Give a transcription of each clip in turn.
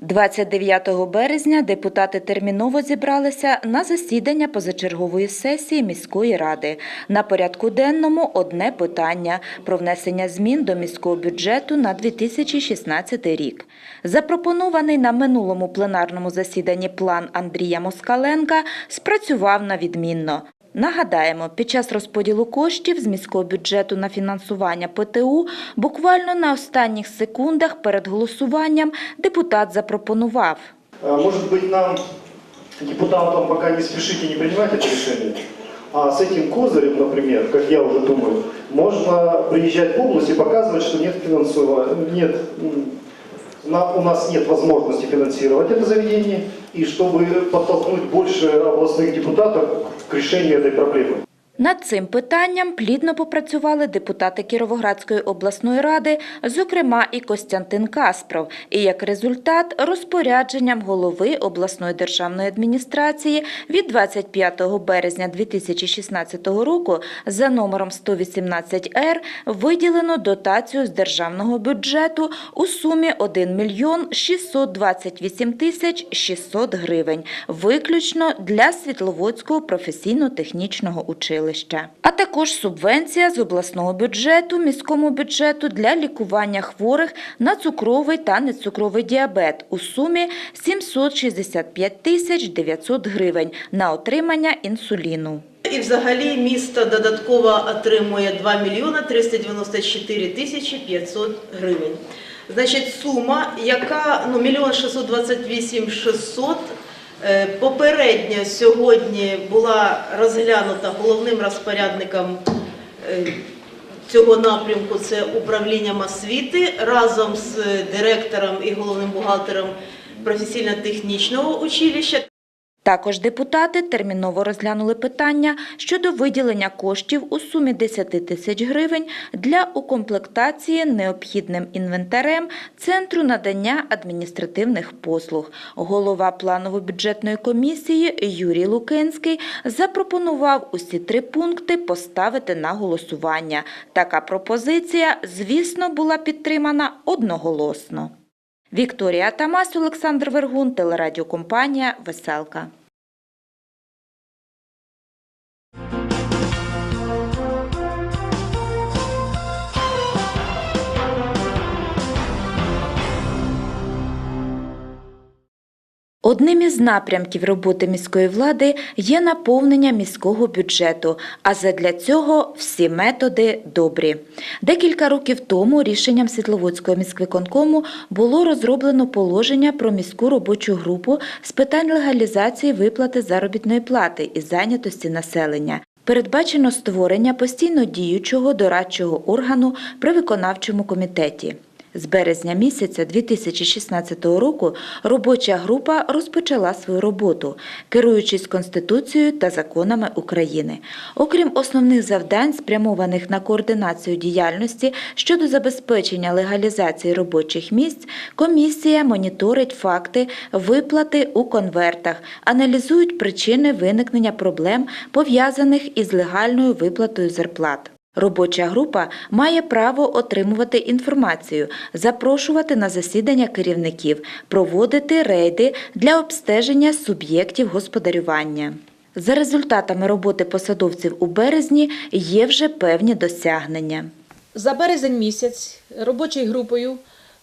29 березня депутати терміново зібралися на засідання позачергової сесії міської ради. На порядку денному одне питання про внесення змін до міського бюджету на 2016 рік. Запропонований на минулому пленарному засіданні план Андрія Москаленка спрацював на відмінно. Нагадаємо, під час розподілу коштів з міського бюджету на фінансування ПТУ буквально на останніх секундах перед голосуванням депутат запропонував. А, Может быть, нам, депутатам, пока не спешите не принимать это решение, а с этим козырем, например, как я уже думаю, можно приезжать в область и показывать, что нет финансового, нет, м, на- у нас нет возможности финансировать это заведение, и чтобы подтолкнуть больше областных депутатов к решению этой проблемы. Над цим питанням плідно попрацювали депутати Кіровоградської обласної ради, зокрема і Костянтин Каспров, і як результат розпорядженням голови обласної державної адміністрації від 25 березня 2016 року за номером 118-Р виділено дотацію з державного бюджету у сумі 1 мільйон 628 тисяч 600 гривень, виключно для Світловодського професійно-технічного училища. А також субвенція з обласного бюджету міському бюджету для лікування хворих на цукровий та нецукровий діабет у сумі 765 тисяч 900 гривень на отримання інсуліну. І взагалі місто додатково отримує 2 мільйона 394 тисячі 500 гривень. Значить, сума, яка ну, мільйон 628 600, е, попередньо сьогодні була розглянута головним розпорядником е, цього напрямку, це управлінням освіти, разом з директором і головним бухгалтером професійно-технічного училища. Також депутати терміново розглянули питання щодо виділення коштів у сумі 10 тисяч гривень для укомплектації необхідним інвентарем Центру надання адміністративних послуг. Голова планово-бюджетної комісії Юрій Лукинський запропонував усі три пункти поставити на голосування. Така пропозиція, звісно, була підтримана одноголосно. Вікторія Тамас, Олександр Вергун, телерадіокомпанія «Веселка». Одним із напрямків роботи міської влади є наповнення міського бюджету, а задля цього всі методи добрі. Декілька років тому рішенням Світловодського міськвиконкому було розроблено положення про міську робочу групу з питань легалізації виплати заробітної плати і зайнятості населення. Передбачено створення постійно діючого дорадчого органу при виконавчому комітеті. З березня місяця 2016 року робоча група розпочала свою роботу, керуючись Конституцією та законами України. Окрім основних завдань, спрямованих на координацію діяльності щодо забезпечення легалізації робочих місць, комісія моніторить факти виплати у конвертах, аналізують причини виникнення проблем, пов'язаних із легальною виплатою зарплат. Робоча група має право отримувати інформацію, запрошувати на засідання керівників, проводити рейди для обстеження суб'єктів господарювання. За результатами роботи посадовців у березні є вже певні досягнення. За березень місяць робочою групою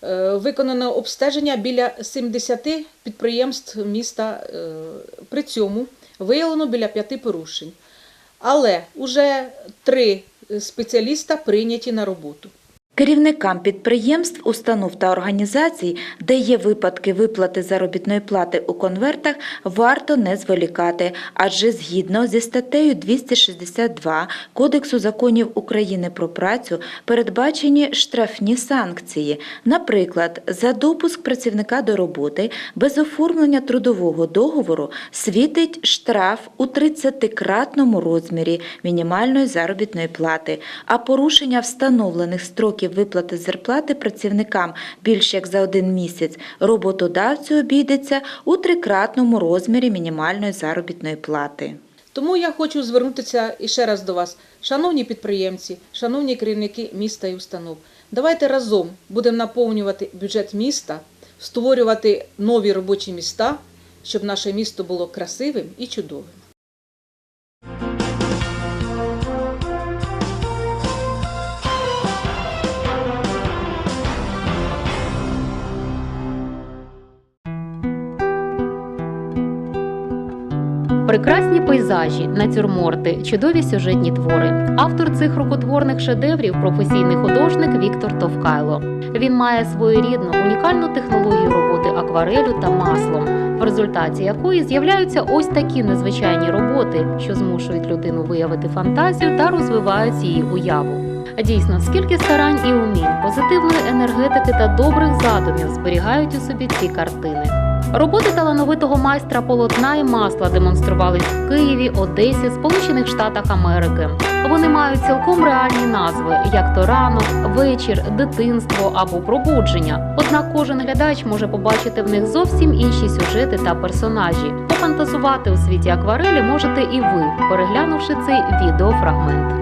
е, виконано обстеження біля 70 підприємств міста. е, При цьому виявлено біля п'яти порушень. Але вже три спеціаліста прийняті на роботу. Керівникам підприємств, установ та організацій, де є випадки виплати заробітної плати у конвертах, варто не зволікати, адже згідно зі статтею 262 Кодексу законів України про працю передбачені штрафні санкції. Наприклад, за допуск працівника до роботи без оформлення трудового договору світить штраф у 30-кратному розмірі мінімальної заробітної плати, а порушення встановлених строків виплати зарплати працівникам більш як за один місяць роботодавцю обійдеться у трикратному розмірі мінімальної заробітної плати. Тому я хочу звернутися іще раз до вас, шановні підприємці, шановні керівники міста і установ. Давайте разом будемо наповнювати бюджет міста створювати нові робочі міста, щоб наше місто було красивим і чудовим. Пейзажі, натюрморти, чудові сюжетні твори. Автор цих рукотворних шедеврів професійний художник Віктор Товкайло. Він має своєрідну унікальну технологію роботи акварелю та маслом, в результаті якої з'являються ось такі незвичайні роботи, що змушують людину виявити фантазію та розвивають її уяву. Дійсно, скільки старань і умінь, позитивної енергетики та добрих задумів зберігають у собі ці картини. Роботи талановитого майстра полотна і масла демонструвались в Києві, Одесі, Сполучених Штатах Америки. Вони мають цілком реальні назви, як то ранок, вечір, дитинство або пробудження. Однак кожен глядач може побачити в них зовсім інші сюжети та персонажі. Пофантазувати у світі акварелі можете і ви, переглянувши цей відеофрагмент.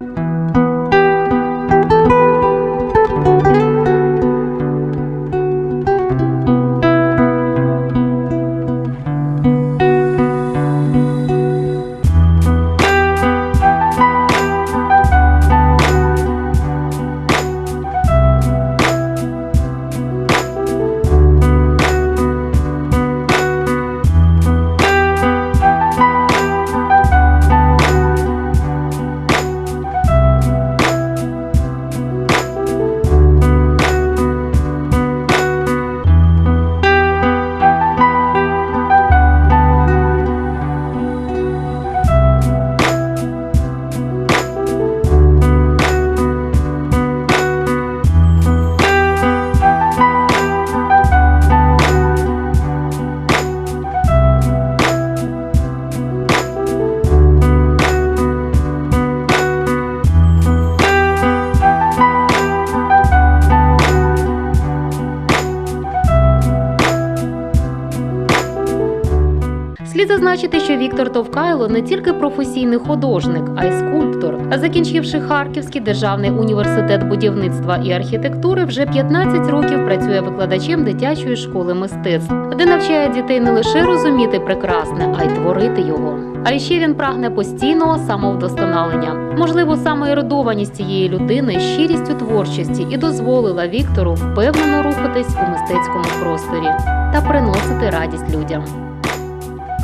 Зазначити, що Віктор Товкайло не тільки професійний художник, а й скульптор. Закінчивши Харківський державний університет будівництва і архітектури, вже 15 років працює викладачем дитячої школи мистецтв, де навчає дітей не лише розуміти прекрасне, а й творити його. А ще він прагне постійного самовдосконалення. Можливо, саме ерудованість цієї людини, щирість у творчості і дозволила Віктору впевнено рухатись у мистецькому просторі та приносити радість людям.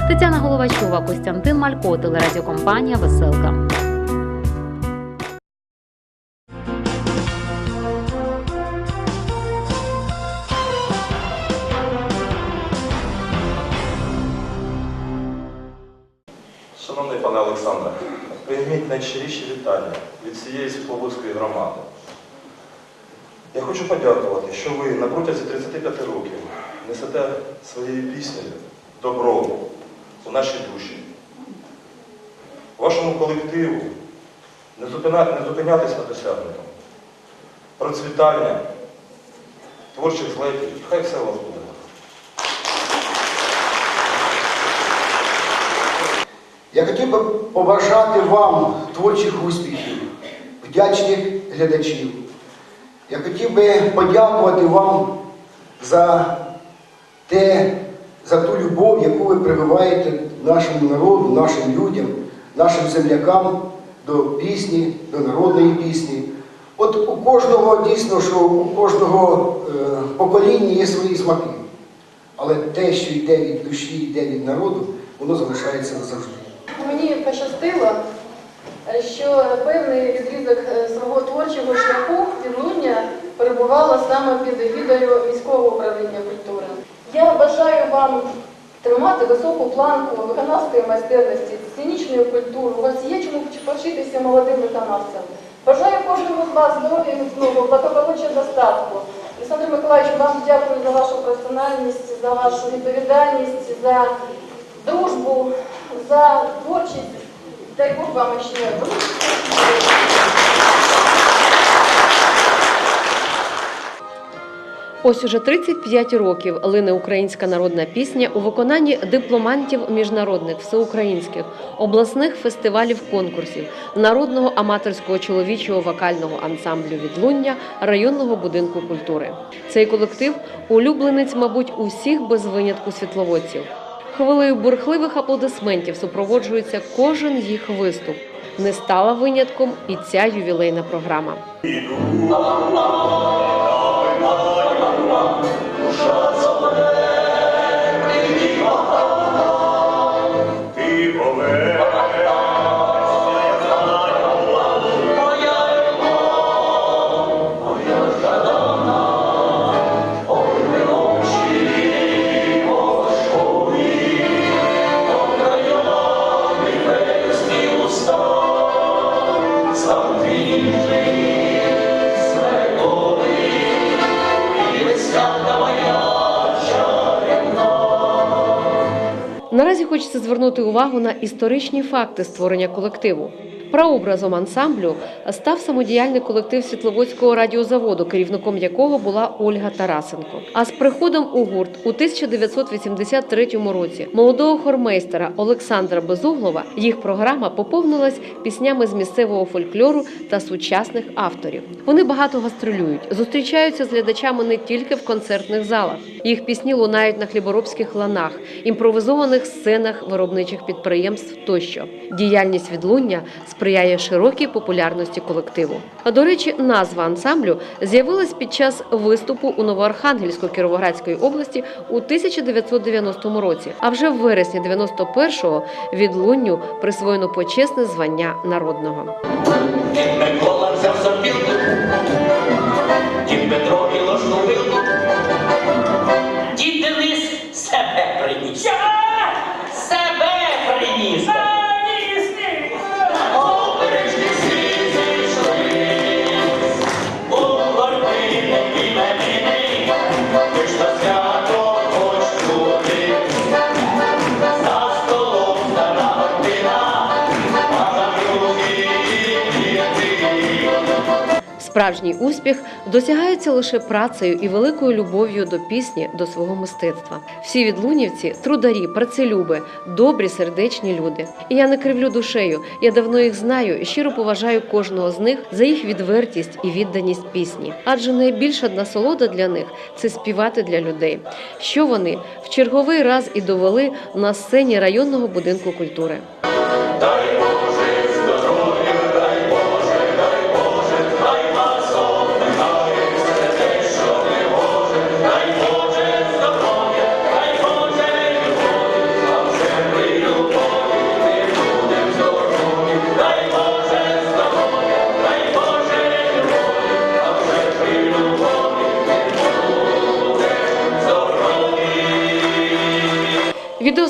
Тетяна Головачова, Костянтин Малько, телерадіокомпанія Веселка. Шановний пане Олександре, прийміть найщиріші вітання від всієї Світловодської громади. Я хочу подякувати, що ви на протязі 35 років несете своєю піснею добро у наші душі. Вашому колективу не, зупинятись на досягнутому. Процвітання, творчих злетів, хай все у вас буде. Я хотів би побажати вам творчих успіхів, вдячних глядачів. Я хотів би подякувати вам за те, за ту любов, яку ви прививаєте нашому народу, нашим людям, нашим землякам до пісні, до народної пісні. От у кожного дійсно, що у кожного е, покоління є свої смаки. Але те, що йде від душі, йде від народу, воно залишається назавжди. Мені пощастило, що певний відрізок е, свого творчого шляху відлуння перебувала саме під егідою міського управління культури. Я бажаю вам тримати високу планку виконавської майстерності, сценічної культури. У вас є чому повчитися молодим виконавцям. Бажаю кожному з вас здоров'я і міцного, благополуччя достатку. Олександр Миколаївич, вам дякую за вашу професіональність, за вашу відповідальність, за дружбу, за творчість. Дай Бог вам ще. Ось уже 35 років лине українська народна пісня у виконанні дипломантів міжнародних, всеукраїнських, обласних фестивалів конкурсів, народного аматорського чоловічого вокального ансамблю відлуння районного будинку культури. Цей колектив улюбленець, мабуть, усіх без винятку світловодців. Хвилею бурхливих аплодисментів супроводжується кожен їх виступ. Не стала винятком і ця ювілейна програма. Ti volevo Наразі хочеться звернути увагу на історичні факти створення колективу. Прообразом ансамблю став самодіяльний колектив Світловодського радіозаводу, керівником якого була Ольга Тарасенко. А з приходом у гурт у 1983 році молодого хормейстера Олександра Безуглова їх програма поповнилась піснями з місцевого фольклору та сучасних авторів. Вони багато гастролюють, зустрічаються з глядачами не тільки в концертних залах. Їх пісні лунають на хліборобських ланах, імпровизованих сценах виробничих підприємств тощо. Діяльність відлуння сприяє широкій популярності колективу. А до речі, назва ансамблю з'явилась під час виступу у Новоархангельську Кіровоградської області у 1990 році. А вже в вересні 91-го відлунню присвоєно почесне звання народного. Справжній успіх досягається лише працею і великою любов'ю до пісні, до свого мистецтва. Всі відлунівці трударі, працелюби, добрі, сердечні люди. І я не кривлю душею. Я давно їх знаю і щиро поважаю кожного з них за їх відвертість і відданість пісні. Адже найбільша насолода для них це співати для людей, що вони в черговий раз і довели на сцені районного будинку культури.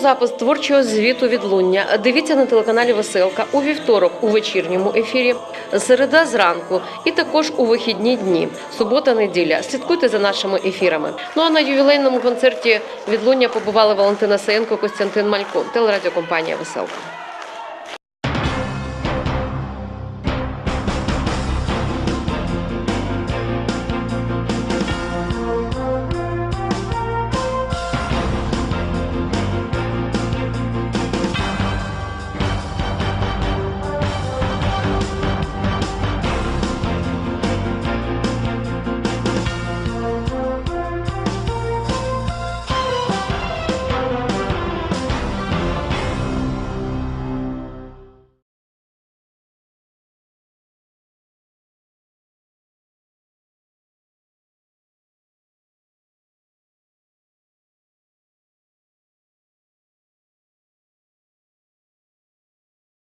Відеозапис творчого звіту відлуння дивіться на телеканалі Веселка у вівторок у вечірньому ефірі, середа зранку і також у вихідні дні, субота, неділя. Слідкуйте за нашими ефірами. Ну а на ювілейному концерті відлуння побували Валентина Саєнко, Костянтин Малько, телерадіокомпанія Веселка.